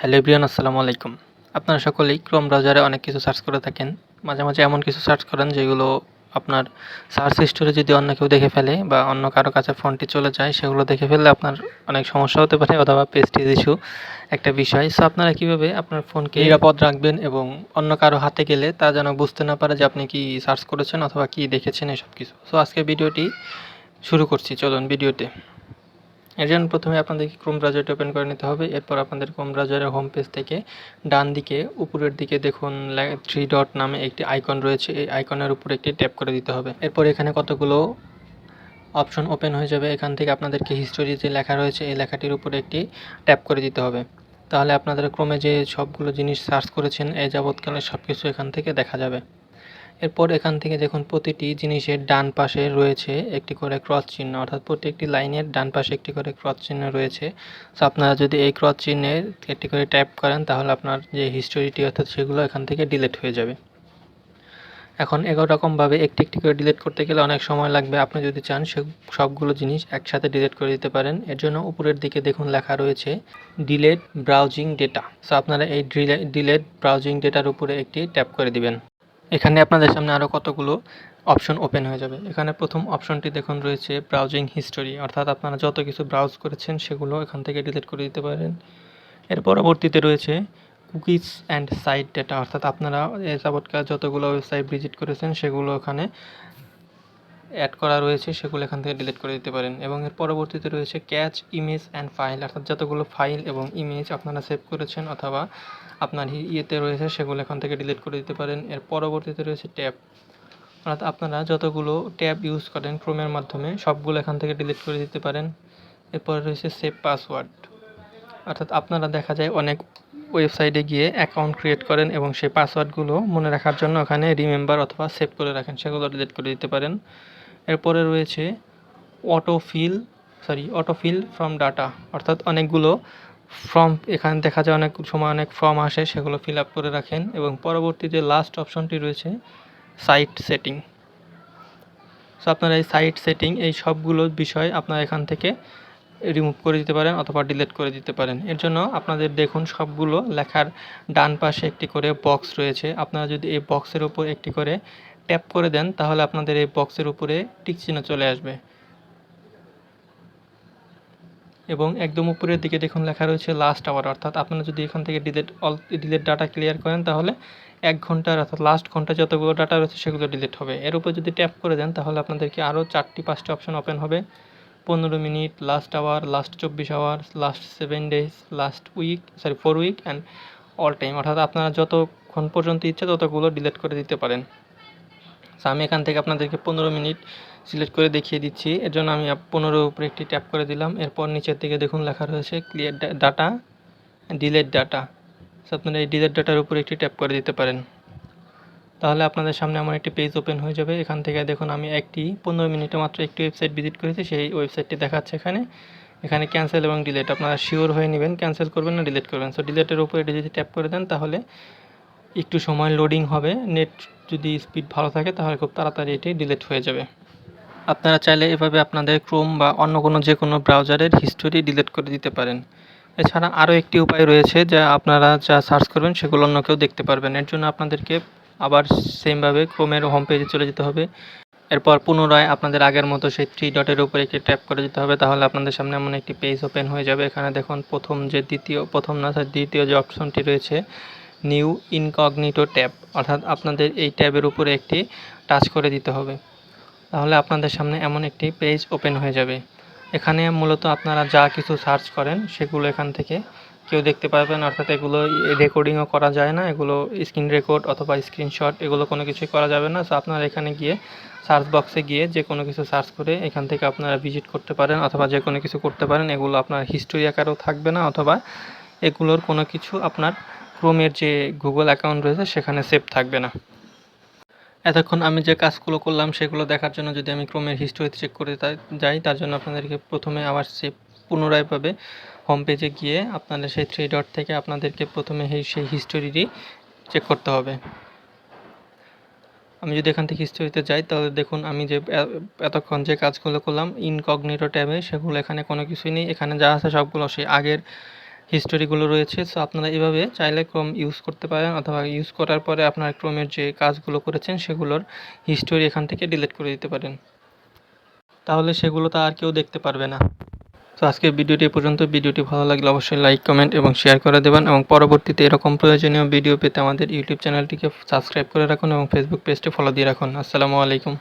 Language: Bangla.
হ্যালো এভরিওয়ান, আসসালামু আলাইকুম। আপনারা সকলেই ক্রোম ব্রাউজারে অনেক কিছু সার্চ করে থাকেন। মাঝে মাঝে এমন কিছু সার্চ করেন যেগুলো আপনার সার্চ হিস্টোরি যদি অন্য কেউ দেখে ফেলে বা অন্য কারও কাছে ফোনটি চলে যায়, সেগুলো দেখে ফেললে আপনার অনেক সমস্যা হতে পারে অথবা পেস্টিজ ইস্যু একটা বিষয়। সো আপনারা কীভাবে আপনার ফোনকে নিরাপদ রাখবেন এবং অন্য কারও হাতে গেলে তা যেন বুঝতে না পারে যে আপনি কি সার্চ করেছেন অথবা কি দেখেছেন এসব কিছু। সো আজকে ভিডিওটি শুরু করছি। চলুন ভিডিওতে এর জন্য প্রথমে আপনাদেরকে ক্রোম ব্রাউজারটি ওপেন করে নিতে হবে। এরপর আপনাদের ক্রোম ব্রাউজারের হোম পেজ থেকে ডান দিকে, উপরের দিকে দেখুন থ্রি ডট নামে একটি আইকন রয়েছে। এই আইকনের উপর একটি ট্যাপ করে দিতে হবে। এরপর এখানে কতগুলো অপশন ওপেন হয়ে যাবে, এখান থেকে আপনাদেরকে হিস্টোরি যে লেখা রয়েছে, এই লেখাটির উপরে একটি ট্যাপ করে দিতে হবে। তাহলে আপনাদের ক্রমে যে সবগুলো জিনিস সার্চ করেছেন এই যাবৎকালে সব কিছু এখান থেকে দেখা যাবে। এরপর এখান থেকে দেখুন প্রতিটি জিনিসের ডান পাশে রয়েছে একটি করে ক্রস চিহ্ন, অর্থাৎ প্রত্যেকটি লাইনের ডান পাশে একটি করে ক্রস চিহ্ন রয়েছে। সো আপনারা যদি এই ক্রস চিহ্নে একটি করে ট্যাপ করেন, তাহলে আপনার যে হিস্টোরিটি অর্থাৎ সেগুলো এখান থেকে ডিলেট হয়ে যাবে। এখন এগারো রকমভাবে একটি একটি করে ডিলিট করতে গেলে অনেক সময় লাগবে। আপনি যদি চান, সে সবগুলো জিনিস একসাথে ডিলিট করে দিতে পারেন। এর জন্য উপরের দিকে দেখুন লেখা রয়েছে ডিলেট ব্রাউজিং ডেটা সো আপনারা এই ডিলেট ব্রাউজিং ডেটার উপরে একটি ট্যাপ করে দিবেন। এখানে আপনাদের সামনে আরও কতগুলো অপশন ওপেন হয়ে যাবে। এখানে প্রথম অপশনটি দেখুন রয়েছে ব্রাউজিং হিস্টোরি অর্থাৎ আপনারা যত কিছু ব্রাউজ করেছেন সেগুলো এখান থেকে ডিলিট করে দিতে পারেন। এর পরবর্তীতে রয়েছে কুকিজ অ্যান্ড সাইট ডেটা অর্থাৎ আপনারা এ যাবৎকার যতগুলো ওয়েবসাইট ভিজিট করেছেন সেগুলো এখানে অ্যাড করা রয়েছে, সেগুলো এখান থেকে ডিলিট করে দিতে পারেন। এবং এর পরবর্তীতে রয়েছে ক্যাচ ইমেজ অ্যান্ড ফাইল অর্থাৎ যতগুলো ফাইল এবং ইমেজ আপনারা সেভ করেছেন অথবা আপনার ইয়েতে রয়েছে, সেগুলো এখান থেকে ডিলিট করে দিতে পারেন। এর পরবর্তীতে রয়েছে ট্যাব অর্থাৎ আপনারা যতগুলো ট্যাব ইউজ করেন ক্রোমের মাধ্যমে, সবগুলো এখান থেকে ডিলিট করে দিতে পারেন। এরপরে রয়েছে সেভ পাসওয়ার্ড অর্থাৎ আপনারা দেখা যায় অনেক ওয়েবসাইটে গিয়ে অ্যাকাউন্ট ক্রিয়েট করেন এবং সেই পাসওয়ার্ডগুলো মনে রাখার জন্য ওখানে রিমেম্বার অথবা সেভ করে রাখেন, সেগুলো ডিলিট করে দিতে পারেন। এরপরে রয়েছে autofill sorry autofill from data অর্থাৎ অনেকগুলো ফর্ম এখানে দেখা যায় অনেক সময় অনেক ফর্ম আসে, সেগুলো ফিল আপ করে রাখেন। এবং পরবর্তী যে লাস্ট অপশনটি রয়েছে সাইট সেটিং সো আপনারা এই সাইট সেটিং এই সবগুলো বিষয় আপনারা এখান থেকে রিমুভ করে দিতে পারেন অথবা ডিলিট করে দিতে পারেন। এর জন্য আপনাদের দেখুন সবগুলো লেখার ডান পাশে একটি করে বক্স রয়েছে। আপনারা যদি এই বক্সের উপর একটি করে ট্যাপ করে দেন, তাহলে আপনাদের এই বক্সের উপরে টিক চিহ্ন চলে আসবে। এবং একদম উপরের দিকে দেখুন লেখা রয়েছে লাস্ট আওয়ার অর্থাৎ আপনারা যদি এখান থেকে delete all delete data clear করেন, তাহলে এক ঘণ্টার, অর্থাৎ লাস্ট ঘণ্টা যতগুলো ডাটা রয়েছে সেগুলো ডিলিট হবে। এর উপর যদি ট্যাপ করে দেন, তাহলে আপনাদেরকে আরও চারটি, পাঁচটি অপশন ওপেন হবে। পনেরো মিনিট লাস্ট আওয়ার লাস্ট চব্বিশ hour last seven days last week sorry four week and all time অর্থাৎ আপনারা যতক্ষণ পর্যন্ত ইচ্ছে ততগুলো ডিলিট করে দিতে পারেন। সো আমি এখান থেকে আপনাদেরকে পনেরো মিনিট সিলেক্ট করে দেখিয়ে দিচ্ছি। এর জন্য আমি পনেরোর উপরে একটি ট্যাপ করে দিলাম। এরপর নিচের দিকে দেখুন লেখা রয়েছে clear data delete data so আপনারা এই ডিলেট ডাটার উপরে একটি ট্যাপ করে দিতে পারেন। তাহলে আপনাদের সামনে আমার একটি পেজ ওপেন হয়ে যাবে। এখান থেকে দেখুন আমি একটি পনেরো মিনিটে মাত্র একটি ওয়েবসাইট ভিজিট করেছি। সেই ওয়েবসাইটটি দেখাচ্ছে এখানে। এখানে ক্যান্সেল এবং ডিলেট আপনারা শিওর হয়ে নেবেন। ক্যান্সেল করবেন না ডিলেট করবেন। সো ডিলেটের উপরে যদি ট্যাপ করে দেন, তাহলে একটু সময় লোডিং হবে নেট যদি স্পিড ভালো থাকে তাহলে খুব তাড়াতাড়ি এটি ডিলিট হয়ে যাবে। আপনারা চাইলে এভাবে আপনাদের ক্রোম বা অন্য কোনো যে কোনো ব্রাউজারের হিস্টোরি ডিলিট করে দিতে পারেন। এছাড়া আরও একটি উপায় রয়েছে যা আপনারা যা সার্চ করবেন সেগুলো অন্য কেউ দেখতে পারবেন। এর জন্য আপনাদেরকে আবার সেমভাবে ক্রোমের হোম পেজে চলে যেতে হবে। এরপর পুনরায় আপনাদের আগের মতো সেই থ্রি ডটের উপরে একটি ট্যাপ করে দিতে হবে, তাহলে আপনাদের সামনে এমন একটি পেজ ওপেন হয়ে যাবে। এখানে দেখুন প্রথম যে দ্বিতীয়, প্রথম না দ্বিতীয় যে অপশনটি রয়েছে নিউ ইনকগনিটো ট্যাব, অর্থাৎ আপনাদের এই ট্যাবের উপরে একটি টাচ করে দিতে হবে। তাহলে আপনাদের সামনে এমন একটি পেজ ওপেন হয়ে যাবে। এখানে মূলত আপনারা যা কিছু সার্চ করেন, সেগুলো এখান থেকে কেউ দেখতে পারবেন। অর্থাৎ এগুলো রেকর্ডিংও করা যায় না। এগুলো স্ক্রিন রেকর্ড অথবা স্ক্রিনশট, এগুলো কোনো কিছুই করা যাবে না। সো আপনারা এখানে গিয়ে সার্চ বক্সে গিয়ে যে কোনো কিছু সার্চ করে এখান থেকে আপনারা ভিজিট করতে পারেন অথবা যে কোনো কিছু করতে পারেন। এগুলো আপনার হিস্টোরি আকারেও থাকবে না, অথবা এগুলোর কোনো কিছু আপনার ক্রোমের যে গুগল অ্যাকাউন্ট রয়েছে, সেখানে সেভ থাকবে না। এতক্ষণ আমি যে কাজগুলো করলাম, সেগুলো দেখার জন্য যদি আমি ক্রোমের হিস্টোরিতে চেক করে যাই, তার জন্য আপনাদেরকে প্রথমে আবার সে পুনরায় পাবে। হোম পেজে গিয়ে আপনাদের সেই থ্রি ডট থেকে আপনাদেরকে প্রথমে সেই হিস্টোরিটি চেক করতে হবে। আমি যদি এখান থেকে হিস্টোরিতে যাই, তাহলে দেখুন আমি যে এতক্ষণ যে কাজগুলো করলাম ইনকগনিটো ট্যাবে, সেগুলো এখানে কোনো কিছুই নেই। এখানে যা আছে সবগুলো সেই আগের হিস্টোরিগুলো রয়েছে সো আপনারা এভাবে চাইলে ক্রোম ইউজ করতে পারেন, অথবা ইউজ করার পরে আপনার ক্রোমের যে কাজগুলো করেছেন, সেগুলোর হিস্টোরি এখান থেকে ডিলিট করে দিতে পারেন। তাহলে সেগুলো তো আর কেউ দেখতে পারবে না। তো আজকের ভিডিওটি পর্যন্ত। ভিডিওটি ভালো লাগলে অবশ্যই লাইক কমেন্ট এবং শেয়ার করে দেবেন এবং পরবর্তীতে এরকম প্রয়োজনীয় ভিডিও পেতে আমাদের ইউটিউব চ্যানেলটিকে সাবস্ক্রাইব করে রাখুন এবং ফেসবুক পেজটি ফলো দিয়ে রাখুন। আসসালামু আলাইকুম।